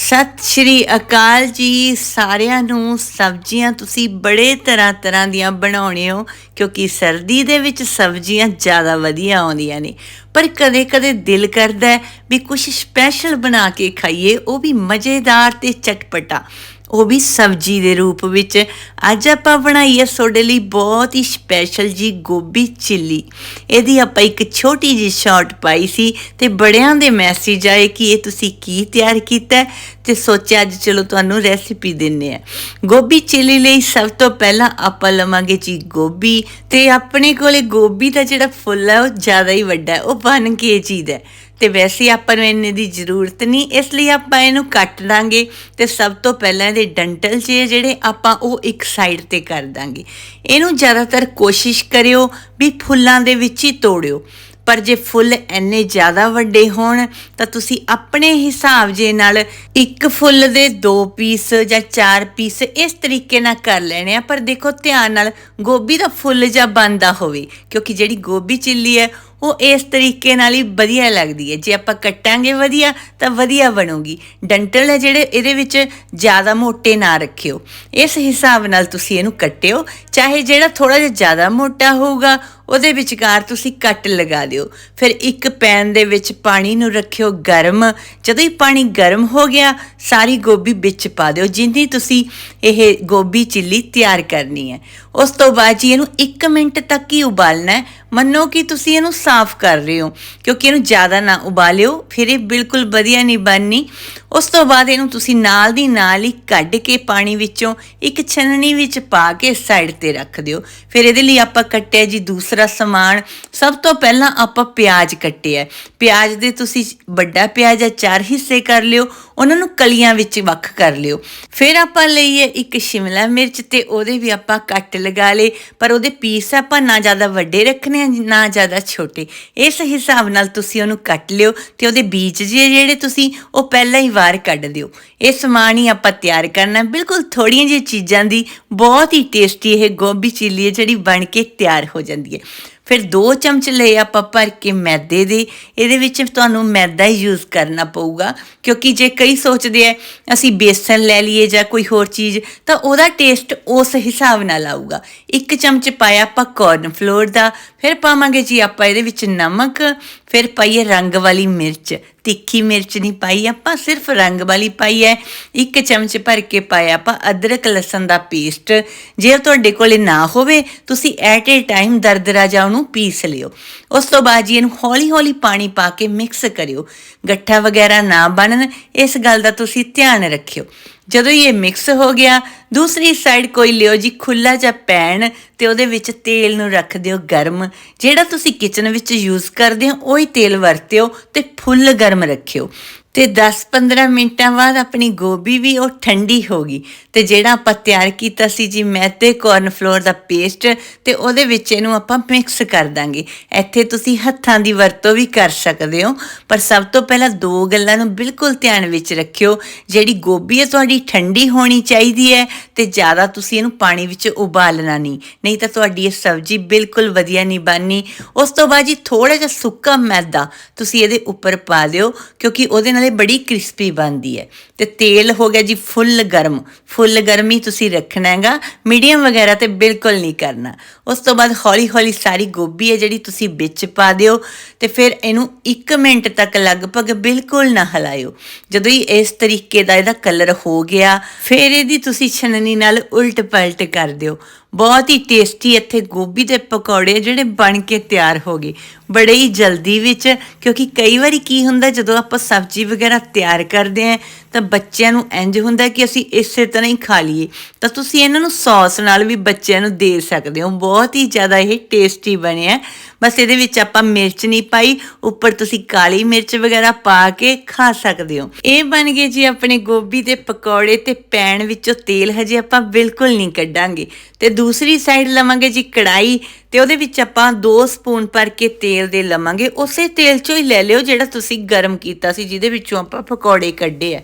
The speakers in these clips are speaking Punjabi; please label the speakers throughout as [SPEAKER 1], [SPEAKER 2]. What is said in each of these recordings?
[SPEAKER 1] ਸਤਿ ਸ਼੍ਰੀ ਅਕਾਲ ਜੀ ਸਾਰਿਆਂ ਨੂੰ। ਸਬਜ਼ੀਆਂ ਤੁਸੀਂ ਬੜੇ ਤਰ੍ਹਾਂ ਤਰ੍ਹਾਂ ਦੀਆਂ ਬਣਾਉਣੇ ਹੋ, ਕਿਉਂਕਿ ਸਰਦੀ ਦੇ ਵਿੱਚ ਸਬਜ਼ੀਆਂ ਜ਼ਿਆਦਾ ਵਧੀਆ ਆਉਂਦੀਆਂ ਨੇ। ਪਰ ਕਦੇ-ਕਦੇ ਦਿਲ ਕਰਦਾ ਹੈ ਵੀ ਕੁਝ ਸਪੈਸ਼ਲ ਬਣਾ ਕੇ ਖਾਈਏ, ਉਹ ਵੀ ਮਜ਼ੇਦਾਰ ਤੇ ਚਟਪਟਾ। ਉਹ ਵੀ ਸਬਜ਼ੀ ਦੇ ਰੂਪ ਵਿੱਚ। ਅੱਜ ਆਪਾਂ ਬਣਾਈ ਹੈ ਤੁਹਾਡੇ ਲਈ ਬਹੁਤ ਹੀ ਸਪੈਸ਼ਲ ਜੀ ਗੋਭੀ ਚਿੱਲੀ। ਇਹਦੀ ਆਪਾਂ ਇੱਕ ਛੋਟੀ ਜੀ ਸ਼ਾਰਟ ਪਾਈ ਸੀ ਤੇ ਬੜਿਆਂ ਦੇ ਮੈਸੇਜ ਆਏ ਕਿ ਇਹ ਤੁਸੀਂ ਕੀ ਤਿਆਰ ਕੀਤਾ ਹੈ? ਤੇ ਸੋਚਿਆ ਅੱਜ ਚਲੋ ਤੁਹਾਨੂੰ ਰੈਸਿਪੀ ਦਿੰਨੇ ਆ। ਗੋਭੀ ਚਿੱਲੀ ਲਈ ਸਭ ਤੋਂ ਪਹਿਲਾਂ ਆਪਾਂ ਲਵਾਂਗੇ ਜੀ ਗੋਭੀ ਤੇ ਆਪਣੇ ਕੋਲੇ ਗੋਭੀ ਦਾ ਜਿਹੜਾ ਫੁੱਲ ਹੈ ਉਹ ਜ਼ਿਆਦਾ ਹੀ ਵੱਡਾ ਹੈ, ਉਹ 1 ਕੇਜੀ ਦਾ ਹੈ। ਤੇ ਵੈਸੇ ਆਪਾਂ ਨੂੰ ਇੰਨੇ ਦੀ ਜ਼ਰੂਰਤ ਨਹੀਂ, ਇਸ ਲਈ ਆਪਾਂ ਇਹਨੂੰ ਕੱਟ ਦਾਂਗੇ ਤੇ ਸਭ ਤੋਂ ਪਹਿਲਾਂ ਇਹਦੇ ਡੰਟਲ ਜੇ ਜਿਹੜੇ ਆਪਾਂ ਉਹ ਇੱਕ ਸਾਈਡ ਤੇ ਕਰ ਦਾਂਗੇ। ਇਹਨੂੰ ਜ਼ਿਆਦਾਤਰ ਕੋਸ਼ਿਸ਼ ਕਰਿਓ ਵੀ ਫੁੱਲਾਂ ਦੇ ਵਿੱਚ ਹੀ ਤੋੜਿਓ। ਪਰ ਜੇ ਫੁੱਲ ਇੰਨੇ ਜ਼ਿਆਦਾ ਵੱਡੇ ਹੋਣ, ਤਾਂ ਤੁਸੀਂ ਆਪਣੇ ਹਿਸਾਬ ਜੇ ਨਾਲ ਇੱਕ ਫੁੱਲ ਦੇ ਦੋ ਪੀਸ ਜਾਂ ਚਾਰ ਪੀਸ ਇਸ ਤਰੀਕੇ ਨਾਲ ਕਰ ਲੈਣੇ ਆ। ਪਰ ਦੇਖੋ ਧਿਆਨ ਨਾਲ, ਗੋਭੀ ਦਾ ਫੁੱਲ ਜਾਂ ਬੰਦਾ ਹੋਵੇ, ਕਿਉਂਕਿ ਜਿਹੜੀ ਗੋਭੀ ਚਿੱਲੀ ਹੈ ਉਹ ਇਸ ਤਰੀਕੇ ਨਾਲ ਹੀ ਵਧੀਆ ਲੱਗਦੀ ਹੈ। ਜੇ ਆਪਾਂ ਕੱਟਾਂਗੇ ਵਧੀਆ, ਤਾਂ ਵਧੀਆ ਬਣੂਗੀ। ਡੰਟਲ ਹੈ ਜਿਹੜੇ, ਇਹਦੇ ਵਿੱਚ ਜ਼ਿਆਦਾ ਮੋਟੇ ਨਾ ਰੱਖਿਓ। ਇਸ ਹਿਸਾਬ ਨਾਲ ਤੁਸੀਂ ਇਹਨੂੰ ਕੱਟਿਓ। ਚਾਹੇ ਜਿਹੜਾ ਥੋੜਾ ਜਿਹਾ ਜ਼ਿਆਦਾ ਮੋਟਾ ਹੋਊਗਾ ਉਹਦੇ ਵਿਚਕਾਰ ਤੁਸੀਂ ਕੱਟ ਲਗਾ ਦਿਓ। ਫਿਰ ਇੱਕ ਪੈਨ ਦੇ ਵਿੱਚ ਪਾਣੀ ਨੂੰ ਰੱਖਿਓ ਗਰਮ। ਜਦੋਂ ਹੀ ਪਾਣੀ ਗਰਮ ਹੋ ਗਿਆ, ਸਾਰੀ ਗੋਭੀ ਵਿੱਚ ਪਾ ਦਿਓ, ਜਿੰਨੀ ਤੁਸੀਂ ਇਹ ਗੋਭੀ ਚਿੱਲੀ ਤਿਆਰ ਕਰਨੀ ਹੈ। ਉਸ ਤੋਂ ਬਾਅਦ ਜੀ ਇਹਨੂੰ 1 ਮਿੰਟ ਤੱਕ ਹੀ ਉਬਾਲਣਾ ਹੈ। ਮੰਨੋ ਕਿ ਤੁਸੀਂ ਇਹਨੂੰ ਸਾਫ਼ ਕਰ ਰਹੇ ਹੋ, ਕਿਉਂਕਿ ਇਹਨੂੰ ਜ਼ਿਆਦਾ ਨਾ ਉਬਾਲਿਓ, ਫਿਰ ਇਹ ਬਿਲਕੁਲ ਵਧੀਆ ਨਹੀਂ ਬਣਨੀ। ਉਸ ਤੋਂ ਬਾਅਦ ਇਹਨੂੰ ਤੁਸੀਂ ਨਾਲ ਦੀ ਨਾਲ ਹੀ ਕੱਢ ਕੇ ਪਾਣੀ ਵਿੱਚੋਂ ਇੱਕ ਛਨਣੀ ਵਿੱਚ ਪਾ ਕੇ ਸਾਈਡ ਤੇ ਰੱਖ ਦਿਓ। ਫਿਰ ਇਹਦੇ ਲਈ ਆਪਾਂ ਕੱਟਿਆ ਜੀ ਦੂਸਰਾ ਸਮਾਨ ਸਭ ਤੋਂ ਪਹਿਲਾਂ ਆਪਾਂ ਪਿਆਜ਼ ਕੱਟਿਆ ਪਿਆਜ਼ ਦੇ ਤੁਸੀਂ ਵੱਡਾ ਪਿਆਜ਼ ਆ ਚਾਰ ਹਿੱਸੇ ਕਰ ਲਿਓ ਉਹਨਾਂ ਨੂੰ ਕਲੀਆਂ ਵਿੱਚ ਵੱਖ ਕਰ ਲਿਓ। ਫਿਰ ਆਪਾਂ ਲਈਏ ਇੱਕ ਸ਼ਿਮਲਾ ਮਿਰਚ ਤੇ ਉਹਦੇ ਵੀ ਆਪਾਂ ਕੱਟ ਲਗਾ ਲਏ, ਪਰ ਉਹਦੇ ਪੀਸ ਆਪਾਂ ਨਾ ਜ਼ਿਆਦਾ ਵੱਡੇ ਰੱਖਣੇ ਆ, ਨਾ ਜ਼ਿਆਦਾ ਛੋਟੇ। ਇਸ ਹਿਸਾਬ ਨਾਲ ਤੁਸੀਂ ਉਹਨੂੰ ਕੱਟ ਲਿਓ ਤੇ ਉਹਦੇ ਬੀਜ ਜਿਹੇ ਜਿਹੜੇ ਤੁਸੀਂ, ਉਹ ਪਹਿਲਾਂ ਹੀ ਵਾਰ ਕੱਢ ਦਿਓ। ਇਹ ਸਮਾਨ ਹੀ ਆਪਾਂ ਤਿਆਰ ਕਰਨਾ। ਬਿਲਕੁਲ ਥੋੜੀਆਂ ਜਿਹੀਆਂ ਚੀਜ਼ਾਂ ਦੀ ਬਹੁਤ ਹੀ ਟੇਸਟੀ ਇਹ ਗੋਭੀ ਚਿੱਲੀ ਹੈ ਜਿਹੜੀ ਬਣ ਕੇ ਤਿਆਰ ਹੋ ਜਾਂਦੀ ਹੈ। ਫਿਰ 2 ਚਮਚ ਲਏ ਆਪਾਂ ਭਰ ਕੇ ਮੈਦੇ ਦੇ। ਇਹਦੇ ਵਿੱਚ ਤੁਹਾਨੂੰ ਮੈਦਾ ਹੀ ਯੂਜ਼ ਕਰਨਾ ਪਊਗਾ, ਕਿਉਂਕਿ ਜੇ ਕਈ ਸੋਚਦੇ ਆ, ਅਸੀਂ ਬੇਸਨ ਲੈ ਲਈਏ ਜਾਂ ਕੋਈ ਹੋਰ ਚੀਜ਼, ਤਾਂ ਉਹਦਾ ਟੇਸਟ ਉਸ ਹਿਸਾਬ ਨਾਲ ਆਊਗਾ। ਇੱਕ ਚਮਚ ਪਾਇਆ ਆਪਾਂ ਕਾਰਨ ਫਲੋਰ ਦਾ, ਫਿਰ ਪਾਵਾਂਗੇ ਜੀ ਆਪਾਂ ਇਹਦੇ ਵਿੱਚ ਨਮਕ, ਫਿਰ ਪਾਈਏ ਰੰਗ ਵਾਲੀ ਮਿਰਚ। ਤਿੱਖੀ ਮਿਰਚ ਨਹੀਂ ਪਾਈ, ਆਪਾਂ ਸਿਰਫ ਰੰਗ ਵਾਲੀ ਪਾਈ ਹੈ। ਇੱਕ ਚਮਚ ਭਰ ਕੇ ਪਾਇਆ ਆਪਾਂ ਅਦਰਕ ਲਸਣ ਦਾ ਪੇਸਟ। ਜੇ ਤੁਹਾਡੇ ਕੋਲੇ ਨਾ ਹੋਵੇ, ਤੁਸੀਂ ਐਟ ਏ ਟਾਈਮ ਦਰਦਰਾ ਜਾ ਉਹਨੂੰ ਪੀਸ ਲਿਓ। ਉਸ ਤੋਂ ਬਾਅਦ ਜੀ ਇਹਨੂੰ ਹੌਲੀ ਹੌਲੀ ਪਾਣੀ ਪਾ ਕੇ ਮਿਕਸ ਕਰਿਓ। ਗੱਠਾ ਵਗੈਰਾ ਨਾ ਬਣਨ, ਇਸ ਗੱਲ ਦਾ ਤੁਸੀਂ ਧਿਆਨ ਰੱਖਿਓ। ਜਦੋਂ ਇਹ ਮਿਕਸ ਹੋ ਗਿਆ, ਦੂਸਰੀ ਸਾਈਡ ਕੋਈ ਲਿਓ ਜੀ ਖੁੱਲਾ ਜਿਹਾ ਪੈਨ ਤੇ ਉਹਦੇ ਵਿੱਚ ਤੇਲ ਨੂੰ ਰੱਖ ਦਿਓ ਗਰਮ। ਜਿਹੜਾ ਤੁਸੀਂ ਕਿਚਨ ਵਿੱਚ ਯੂਜ਼ ਕਰਦੇ ਹੋ, ਉਹੀ ਤੇਲ ਵਰਤਿਓ ਤੇ ਫੁੱਲ ਗਰਮ ਰੱਖਿਓ। ਤੇ 10-15 ਮਿੰਟਾਂ ਬਾਅਦ ਆਪਣੀ ਗੋਭੀ ਵੀ ਉਹ ਠੰਡੀ ਹੋ ਗਈ। ਤੇ ਜਿਹੜਾ ਆਪਾਂ ਤਿਆਰ ਕੀਤਾ ਸੀ ਜੀ ਮੈਦੇ ਕੋਰਨ ਫਲੋਰ ਦਾ ਪੇਸਟ, ਤੇ ਉਹਦੇ ਵਿੱਚ ਇਹਨੂੰ ਆਪਾਂ ਮਿਕਸ ਕਰ ਦਾਂਗੇ। ਇੱਥੇ ਤੁਸੀਂ ਹੱਥਾਂ ਦੀ ਵਰਤੋਂ ਵੀ ਕਰ ਸਕਦੇ ਹੋ, ਪਰ ਸਭ ਤੋਂ ਪਹਿਲਾਂ ਦੋ ਗੱਲਾਂ ਨੂੰ ਬਿਲਕੁਲ ਧਿਆਨ ਵਿੱਚ ਰੱਖਿਓ। ਜਿਹੜੀ ਗੋਭੀ ਹੈ ਤੁਹਾਡੀ ਠੰਡੀ ਹੋਣੀ ਚਾਹੀਦੀ ਹੈ ਤੇ ਜ਼ਿਆਦਾ ਤੁਸੀਂ ਇਹਨੂੰ ਪਾਣੀ ਵਿੱਚ ਉਬਾਲਣਾ ਨਹੀਂ ਨਹੀਂ ਤਾਂ ਤੁਹਾਡੀ ਇਹ ਸਬਜ਼ੀ ਬਿਲਕੁਲ ਵਧੀਆ ਨਹੀਂ ਬਣਨੀ। ਉਸ ਤੋਂ ਬਾਅਦ ਜੀ ਥੋੜਾ ਜਿਹਾ ਸੁੱਕਾ ਮੈਦਾ ਤੁਸੀਂ ਇਹਦੇ ਉੱਪਰ ਪਾ ਦਿਓ, ਕਿਉਂਕਿ ਉਹਦੇ ਨਾਲ ਇਹ ਬੜੀ ਕ੍ਰਿਸਪੀ ਬਣਦੀ ਹੈ। ਤੇ ਤੇਲ ਹੋ ਗਿਆ ਜੀ ਫੁੱਲ ਗਰਮ, ਫੁੱਲ ਗਰਮੀ ਤੁਸੀਂ ਰੱਖਣਾ ਹੈਗਾ, ਮੀਡੀਅਮ ਵਗੈਰਾ ਤੇ ਬਿਲਕੁਲ ਨਹੀਂ ਕਰਨਾ। ਉਸ ਤੋਂ ਬਾਅਦ ਹੌਲੀ ਹੌਲੀ ਸਾਰੀ ਗੋਭੀ ਹੈ ਜਿਹੜੀ ਤੁਸੀਂ ਵਿੱਚ ਪਾ ਦਿਓ, ਤੇ ਫਿਰ ਇਹਨੂੰ 1 ਮਿੰਟ ਤੱਕ ਲਗਭਗ ਬਿਲਕੁਲ ਨਾ ਹਿਲਾਇਓ। ਜਦੋਂ ਹੀ ਇਸ ਤਰੀਕੇ ਦਾ ਇਹਦਾ ਕਲਰ ਹੋ ਗਿਆ, ਫਿਰ ਇਹਦੀ ਤੁਸੀਂ ਛਨਨੀ ਨਾਲ ਉਲਟ ਪਲਟ ਕਰ ਦਿਓ। ਬਹੁਤ ਹੀ ਟੇਸਟੀ ਇੱਥੇ ਗੋਭੀ ਦੇ ਪਕੌੜੇ ਜਿਹੜੇ ਬਣ ਕੇ ਤਿਆਰ ਹੋ ਗਏ। ਬੜੇ ਹੀ ਜਲਦੀ ਵਿੱਚ, ਕਿਉਂਕਿ ਕਈ ਵਾਰੀ ਕੀ ਹੁੰਦਾ, ਜਦੋਂ ਆਪਾਂ ਸਬਜ਼ੀ ਵਗੈਰਾ ਤਿਆਰ ਕਰਦੇ ਆਂ ਤਾਂ ਬੱਚਿਆਂ ਨੂੰ ਇੰਜ ਹੁੰਦਾ ਕਿ ਅਸੀਂ ਇਸੇ ਤਰ੍ਹਾਂ ਹੀ ਖਾ ਲਈਏ। ਤਾਂ ਤੁਸੀਂ ਇਹਨਾਂ ਨੂੰ ਸੌਸ ਨਾਲ ਵੀ ਬੱਚਿਆਂ ਨੂੰ ਦੇ ਸਕਦੇ ਹੋ। ਬਹੁਤ ਹੀ ਜ਼ਿਆਦਾ ਇਹ ਟੇਸਟੀ ਬਣਿਆ। ਬਸ ਇਹਦੇ ਵਿੱਚ ਆਪਾਂ ਮਿਰਚ ਨਹੀਂ ਪਾਈ। ਉੱਪਰ ਤੁਸੀਂ ਕਾਲੀ ਮਿਰਚ ਵਗੈਰਾ ਪਾ ਕੇ ਖਾ ਸਕਦੇ ਹੋ। ਇਹ ਬਣ ਗਏ ਜੀ ਆਪਣੇ ਗੋਭੀ ਦੇ ਪਕੌੜੇ ਤੇ ਪੈਣ ਵਿੱਚੋਂ ਤੇਲ ਹਜੇ ਆਪਾਂ ਬਿਲਕੁਲ ਨਹੀਂ ਕੱਢਾਂਗੇ। ਤੇ ਦੂਸਰੀ ਸਾਈਡ ਲਵਾਂਗੇ ਜੀ ਕੜਾਈ ਤੇ ਉਹਦੇ ਵਿੱਚ ਆਪਾਂ 2 ਸਪੂਨ ਭਰ ਕੇ ਤੇਲ ਦੇ ਲਵਾਂਗੇ। ਉਸੇ ਤੇਲ ਚੋਂ ਹੀ ਲੈ ਲਿਓ ਜਿਹੜਾ ਤੁਸੀਂ ਗਰਮ ਕੀਤਾ ਸੀ, ਜਿਹਦੇ ਵਿੱਚੋਂ ਆਪਾਂ ਪਕੌੜੇ ਕੱਢੇ ਆ।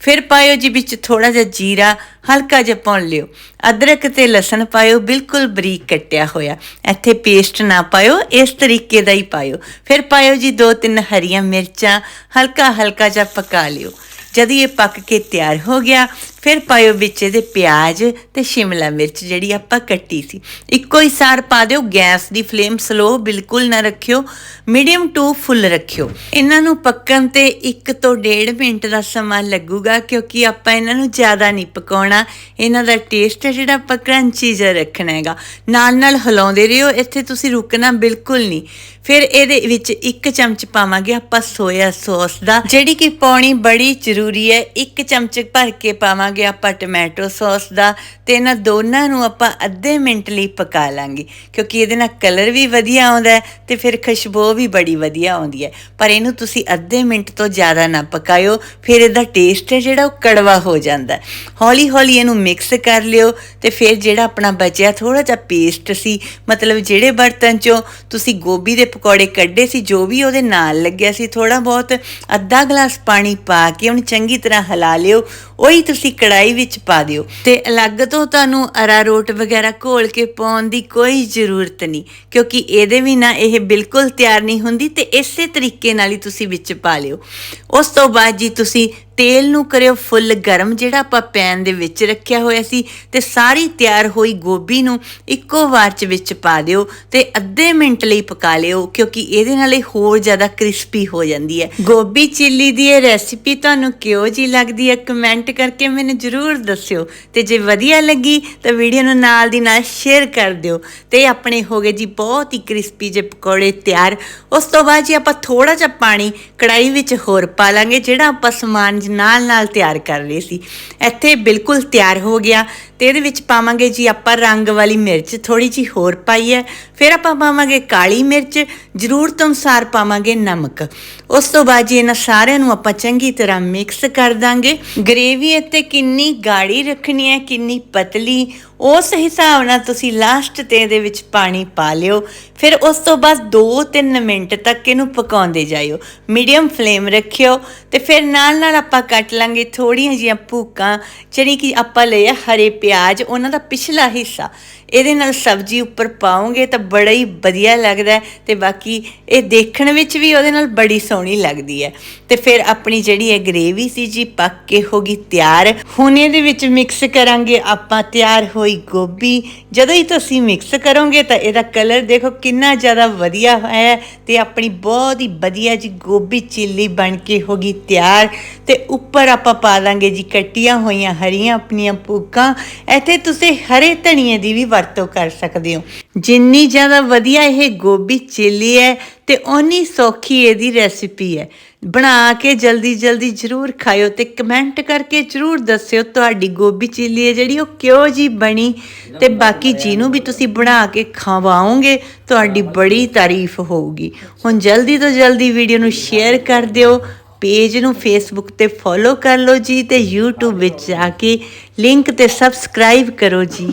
[SPEAKER 1] ਫਿਰ ਪਾਇਓ ਜੀ ਵਿੱਚ ਥੋੜਾ ਜਿਹਾ ਜੀਰਾ, ਹਲਕਾ ਜਿਹਾ ਭੁੰਨ ਲਿਓ। ਅਦਰਕ ਤੇ ਲਸਣ ਪਾਇਓ, ਬਿਲਕੁਲ ਬਰੀਕ ਕੱਟਿਆ ਹੋਇਆ। ਇੱਥੇ ਪੇਸਟ ਨਾ ਪਾਇਓ, ਇਸ ਤਰੀਕੇ ਦਾ ਹੀ ਪਾਇਓ। ਫਿਰ ਪਾਇਓ ਜੀ ਦੋ ਤਿੰਨ ਹਰੀਆਂ ਮਿਰਚਾਂ ਹਲਕਾ ਹਲਕਾ ਜਿਹਾ ਪਕਾ ਲਿਓ। ਜਦ ਇਹ ਪੱਕ ਕੇ ਤਿਆਰ ਹੋ ਗਿਆ ਫਿਰ ਪਾਇਓ ਵਿੱਚ ਇਹਦੇ ਪਿਆਜ਼ ਤੇ ਸ਼ਿਮਲਾ ਮਿਰਚ, ਜਿਹੜੀ ਆਪਾਂ ਕੱਟੀ ਸੀ। ਇੱਕੋ ਹੀ ਸਾਰ ਪਾ ਦਿਓ, ਗੈਸ ਦੀ ਫਲੇਮ ਸਲੋ ਬਿਲਕੁਲ ਨਾ ਰੱਖਿਓ, ਮੀਡੀਅਮ ਟੂ ਫੁੱਲ ਰੱਖਿਓ। ਇਹਨਾਂ ਨੂੰ ਪੱਕਣ ਤੇ 1 ਤੋਂ 1.5 ਮਿੰਟ ਦਾ ਸਮਾਂ ਲੱਗੂਗਾ, ਕਿਉਂਕਿ ਆਪਾਂ ਇਹਨਾਂ ਨੂੰ ਜ਼ਿਆਦਾ ਨਹੀਂ ਪਕਾਉਣਾ। ਇਹਨਾਂ ਦਾ ਟੇਸਟ ਹੈ ਜਿਹੜਾ ਆਪਾਂ ਕਰੰਚੀ ਜਿਹਾ ਰੱਖਣਾ ਹੈਗਾ। ਨਾਲ ਨਾਲ ਹਿਲਾਉਂਦੇ ਰਹੋ ਇੱਥੇ ਤੁਸੀਂ ਰੁਕਣਾ ਬਿਲਕੁਲ ਨਹੀਂ। ਫਿਰ ਇਹਦੇ ਵਿੱਚ ਇੱਕ ਚਮਚ ਪਾਵਾਂਗੇ ਆਪਾਂ ਸੋਇਆ ਸੌਸ ਦਾ, ਜਿਹੜੀ ਕਿ ਪਾਉਣੀ ਬੜੀ ਜ਼ਰੂਰੀ ਹੈ। ਇੱਕ ਚਮਚ ਭਰ ਕੇ ਪਾਵਾਂਗੇ ਆਪਾਂ ਟੋਮੈਟੋ ਸੌਸ ਦਾ ਤੇ ਇਹਨਾਂ ਦੋਨਾਂ ਨੂੰ ਆਪਾਂ ਅੱਧੇ ਮਿੰਟ ਲਈ ਪਕਾ ਲਾਂਗੇ, ਕਿਉਂਕਿ ਇਹਦੇ ਨਾਲ ਕਲਰ ਵੀ ਵਧੀਆ ਆਉਂਦਾ ਹੈ ਤੇ ਫਿਰ ਖੁਸ਼ਬੂ ਵੀ ਬੜੀ ਵਧੀਆ ਆਉਂਦੀ ਹੈ। ਪਰ ਇਹਨੂੰ ਤੁਸੀਂ ਅੱਧੇ ਮਿੰਟ ਤੋਂ ਜ਼ਿਆਦਾ ਨਾ ਪਕਾਇਓ, ਫਿਰ ਇਹਦਾ ਟੇਸਟ ਹੈ ਜਿਹੜਾ ਉਹ ਕੜਵਾ ਹੋ ਜਾਂਦਾ ਹੈ। ਹੌਲੀ ਹੌਲੀ ਇਹਨੂੰ ਮਿਕਸ ਕਰ ਲਿਓ ਤੇ ਫਿਰ ਜਿਹੜਾ ਆਪਣਾ ਬਚਿਆ ਥੋੜਾ ਜਿਹਾ ਪੇਸਟ ਸੀ, ਮਤਲਬ ਜਿਹੜੇ ਬਰਤਨ ਚੋਂ ਤੁਸੀਂ ਗੋਭੀ ਦੇ ਪਕੌੜੇ ਕੱਢੇ ਸੀ, ਜੋ ਵੀ ਉਹਦੇ ਨਾਲ ਲੱਗਿਆ ਸੀ ਥੋੜਾ ਬਹੁਤ ਅੱਧਾ ਗਲਾਸ ਪਾਣੀ ਪਾ ਕੇ ਉਹਨੂੰ ਚੰਗੀ ਤਰ੍ਹਾਂ ਹਿਲਾ ਲਿਓ। ਉਹੀ ਤੁਸੀਂ ਕੜਾਈ ਵਿੱਚ ਪਾ ਦਿਓ। ਤੇ ਅਲੱਗ ਤੋਂ ਤੁਹਾਨੂੰ ਅਰਾਰੋਟ ਵਗੈਰਾ ਘੋਲ ਕੇ ਪਾਉਣ ਦੀ ਕੋਈ ਜ਼ਰੂਰਤ ਨਹੀਂ, ਕਿਉਂਕਿ ਇਹਦੇ ਵੀ ਨਾ ਇਹ ਬਿਲਕੁਲ ਤਿਆਰ ਨਹੀਂ ਹੁੰਦੀ ਤੇ ਇਸੇ ਤਰੀਕੇ ਨਾਲ ਹੀ ਤੁਸੀਂ ਵਿੱਚ ਪਾ ਲਿਓ। ਉਸ ਤੋਂ ਬਾਅਦ ਜੀ ਤੁਸੀਂ ਤੇਲ ਨੂੰ ਕਰਿਓ ਫੁੱਲ ਗਰਮ, ਜਿਹੜਾ ਆਪਾਂ ਪੈਨ ਦੇ ਵਿੱਚ ਰੱਖਿਆ ਹੋਇਆ ਸੀ, ਤੇ ਸਾਰੀ ਤਿਆਰ ਹੋਈ ਗੋਭੀ ਨੂੰ ਇੱਕੋ ਵਾਰ ਚ ਵਿੱਚ ਪਾ ਦਿਓ ਤੇ ਅੱਧੇ ਮਿੰਟ ਲਈ ਪਕਾ ਲਿਓ, ਕਿਉਂਕਿ ਇਹਦੇ ਨਾਲ ਇਹ ਹੋਰ ਜ਼ਿਆਦਾ ਕ੍ਰਿਸਪੀ ਹੋ ਜਾਂਦੀ ਹੈ। ਗੋਭੀ ਚਿੱਲੀ ਦੀ ਇਹ ਰੈਸਿਪੀ ਤੁਹਾਨੂੰ ਕਿਉਂ ਜੀ ਲੱਗਦੀ ਹੈ, ਕਮੈਂਟ ਕਰਕੇ ਮੈਨੂੰ ਜਰੂਰ ਦੱਸਿਓ। ਤੇ ਜੇ ਵਧੀਆ ਲੱਗੀ, ਤਾਂ ਵੀਡੀਓ ਨੂੰ ਨਾਲ ਦੀ ਨਾਲ ਸ਼ੇਅਰ ਕਰ ਦਿਓ। ਤੇ ਆਪਣੇ ਹੋ ਗਏ ਜੀ ਬਹੁਤ ਹੀ ਕ੍ਰਿਸਪੀ ਜੇ ਪਕੌੜੇ ਤਿਆਰ। ਉਸ ਤੋਂ ਬਾਅਦ ਜੀ ਆਪਾਂ ਥੋੜਾ ਜਿਹਾ ਪਾਣੀ ਕੜਾਈ ਵਿੱਚ ਹੋਰ ਪਾ ਲਾਂਗੇ, ਜਿਹੜਾ ਆਪਾਂ ਸਮਾਨ ਨਾਲ ਨਾਲ ਤਿਆਰ ਕਰ ਲਏ ਸੀ। ਇੱਥੇ ਬਿਲਕੁਲ ਤਿਆਰ ਹੋ ਗਿਆ ਤੇ ਇਹਦੇ ਵਿੱਚ ਪਾਵਾਂਗੇ ਜੀ ਆਪਾਂ ਰੰਗ ਵਾਲੀ ਮਿਰਚ ਥੋੜੀ ਜੀ ਹੋਰ ਪਾਈ ਹੈ। ਫਿਰ ਆਪਾਂ ਪਾਵਾਂਗੇ ਕਾਲੀ ਮਿਰਚ ਜ਼ਰੂਰਤ ਅਨੁਸਾਰ ਪਾਵਾਂਗੇ ਨਮਕ। ਉਸ ਤੋਂ ਬਾਅਦ ਜੀ ਇਹਨਾਂ ਸਾਰਿਆਂ ਨੂੰ ਆਪਾਂ ਚੰਗੀ ਤਰ੍ਹਾਂ ਮਿਕਸ ਕਰ ਦਾਂਗੇ। ਗ੍ਰੇਵੀ ਇੱਥੇ ਕਿੰਨੀ ਗਾੜੀ ਰੱਖਣੀ ਹੈ, ਕਿੰਨੀ ਪਤਲੀ ਉਸ ਹਿਸਾਬ ਨਾਲ ਤੁਸੀਂ ਲਾਸਟ ਤੇ ਇਹਦੇ ਵਿੱਚ ਪਾਣੀ ਪਾ ਲਿਓ। ਫਿਰ ਉਸ ਤੋਂ ਬਾਅਦ 2-3 ਮਿੰਟ ਤੱਕ ਇਹਨੂੰ ਪਕਾਉਂਦੇ ਜਾਇਓ। ਮੀਡੀਅਮ ਫਲੇਮ ਰੱਖਿਓ ਤੇ ਫਿਰ ਨਾਲ ਨਾਲ ਆਪਾਂ ਕੱਟ ਲਾਂਗੇ ਥੋੜੀਆਂ ਜੀਆਂ ਭੂਕਾਂ, ਜਿਹੜੀ ਕਿ ਆਪਾਂ ਲਏ ਆ ਹਰੇ ਪਿਆਜ਼, ਉਹਨਾਂ ਦਾ ਪਿਛਲਾ ਹਿੱਸਾ। ਇਹਦੇ ਨਾਲ ਸਬਜ਼ੀ ਉੱਪਰ ਪਾਉਂਗੇ ਤਾਂ ਬੜਾ ਹੀ ਵਧੀਆ ਲੱਗਦਾ ਹੈ ਤੇ ਬਾਕੀ ਇਹ ਦੇਖਣ ਵਿੱਚ ਵੀ ਉਹਦੇ ਨਾਲ ਬੜੀ ਸੋਹਣੀ ਲੱਗਦੀ ਹੈ। ਤੇ ਫਿਰ ਆਪਣੀ ਜਿਹੜੀ ਇਹ ਗ੍ਰੇਵੀ ਸੀ ਜੀ, ਪੱਕ ਕੇ ਹੋ ਗਈ ਤਿਆਰ। ਹੁਣ ਇਹਦੇ ਵਿੱਚ ਮਿਕਸ ਕਰਾਂਗੇ ਆਪਾਂ ਤਿਆਰ ਹੋਈ ਗੋਭੀ, ਜਦੋਂ ਹੀ ਤੁਸੀਂ ਮਿਕਸ ਕਰੋਗੇ ਤਾਂ ਇਹਦਾ ਕਲਰ ਦੇਖੋ ਕਿੰਨਾ ਜ਼ਿਆਦਾ ਵਧੀਆ ਹੈ ਤੇ ਆਪਣੀ ਬਹੁਤ ਹੀ ਵਧੀਆ ਜੀ ਗੋਭੀ ਚਿੱਲੀ ਬਣ ਕੇ ਹੋ ਗਈ ਤਿਆਰ ਤੇ ਉੱਪਰ ਆਪਾਂ ਪਾ ਦਾਂਗੇ ਜੀ ਕੱਟੀਆਂ ਹੋਈਆਂ ਹਰੀਆਂ ਆਪਣੀਆਂ ਭੁੱਕਾਂ ਇੱਥੇ ਤੁਸੀਂ ਹਰੇ ਧਨੀਏ ਦੀ ਵੀ ਵਰਤੋਂ ਕਰ ਸਕਦੇ ਹੋ। ਜਿੰਨੀ ਜ਼ਿਆਦਾ ਵਧੀਆ ਇਹ ਗੋਭੀ ਚਿੱਲੀ ਹੈ ਤੇ ਓਨੀ ਸੌਖੀ ਇਹਦੀ ਰੈਸਿਪੀ ਹੈ। ਬਣਾ ਕੇ ਜਲਦੀ ਜਲਦੀ ਜਰੂਰ ਖਾਇਓ ਤੇ ਕਮੈਂਟ ਕਰਕੇ ਜਰੂਰ ਦੱਸਿਓ ਤੁਹਾਡੀ ਗੋਭੀ ਚਿੱਲੀ ਹੈ ਜਿਹੜੀ ਉਹ ਕਿਉਂ ਜੀ ਬਣੀ ਤੇ ਬਾਕੀ ਜਿਹਨੂੰ ਵੀ ਤੁਸੀਂ ਬਣਾ ਕੇ ਖਵਾਓਗੇ, ਤੁਹਾਡੀ ਬੜੀ ਤਾਰੀਫ ਹੋਊਗੀ। ਹੁਣ ਜਲਦੀ ਤੋਂ ਜਲਦੀ ਵੀਡੀਓ ਨੂੰ ਸ਼ੇਅਰ ਕਰ ਦਿਓ, ਪੇਜ ਨੂੰ ਫੇਸਬੁੱਕ ਤੇ ਫੋਲੋ ਕਰ ਲਓ ਜੀ ਤੇ YouTube ਵਿੱਚ ਜਾ ਕੇ ਲਿੰਕ ਤੇ ਸਬਸਕ੍ਰਾਈਬ ਕਰੋ ਜੀ।